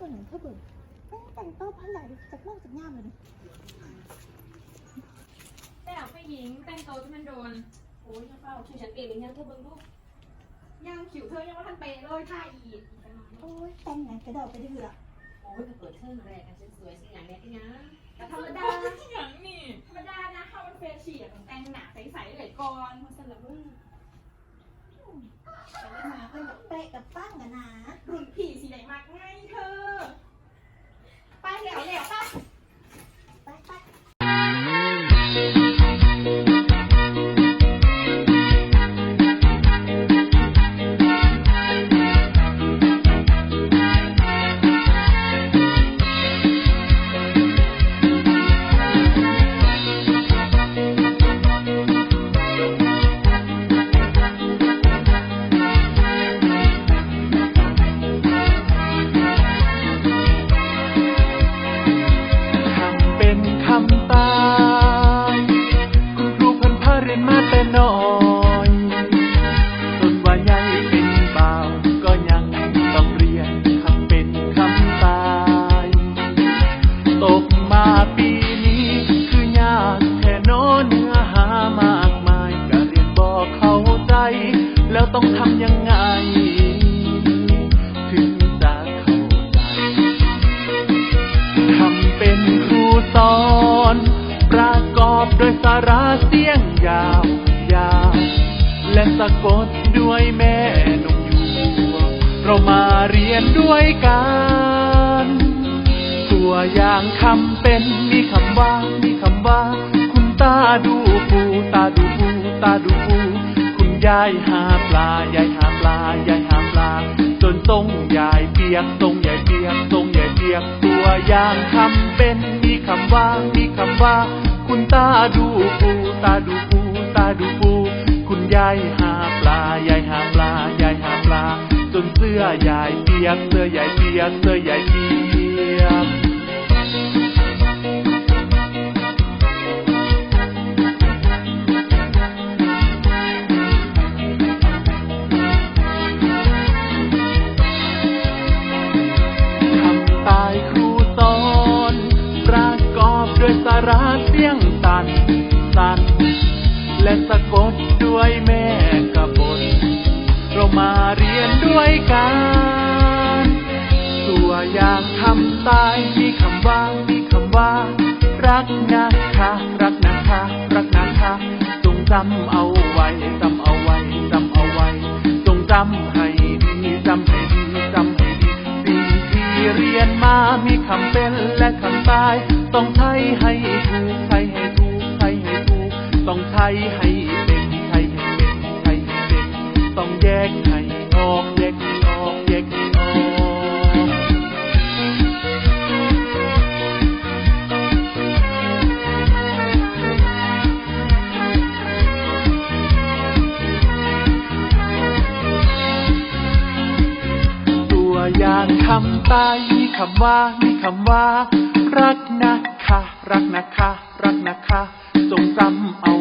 คนอย่างเธอเบิ่งแม่งแต่งตัวพันใหญ่จากโลกจากงามเลยนะแต่เอาไปหญิงแต่งตัวที่มันโดน โอ้ยยังเฝ้าชื่อฉันเองเลยยังเธอเบิ่งลูกยังผิวเธอยังว่าทันเปย์เลยท่าอีกโอ้ยแต่งงานกระดอกไปเรื่อยโอ้ยก็เปิดเทอมแรกกันฉันสวยสิอย่างเนี้ยที่นะแต่ธรรมดาอย่างนี้ธรรมดานะเข้ามันเฟรชชี่อะต้องแต่งหนาใสๆเลยก่อนมาสลับมึงไปเล่นมาเพื่อนกับเป๊ะกับปั้งกันนะรุ่นผี เสียงยาวยาวและสะกดด้วยแม่นงยวงเรามาเรียนด้วยกัน ตัวอย่างคำเป็นมีคำว่า มีคำว่า คุณตาดูปูตาดูปูตาดูปูคุณยายหาปลายายหาปลายายหาปลาจนทรงยายเปียกทรงยายเปียกทรง ยายเปียกตัวอย่างคำเป็นมีคำว่า มีคำว่า คุณตาดูปูตาดูปูตาดูปู คุณยายหาปลายายหาปลายายหาปลา จนเสื้อยายเปียกเสื้อยายเปียกเสื้อยายเปียก ด้วยสาระเสียงตันตัน และสะกดด้วยแม่กระบฏเรามาเรียนด้วยกัน ตัวอย่างคำตายมีคำว่ามีคำว่า รักนะคะรักนะคะรักนะคะจงจำเอาไว้จำเอาไว้จำเอาไว้จงจำให้ดีจำให้ดีจำให้ดีสิ่งที่เรียนมามีคำเป็น ต้องใช้ให้ถูกใช้ให้ถูกใช้ให้ถูกต้องใช้ให้ คำตายมีคำว่ามีคำว่า รักนะคะ รักนะคะ รักนะคะจงจำเอา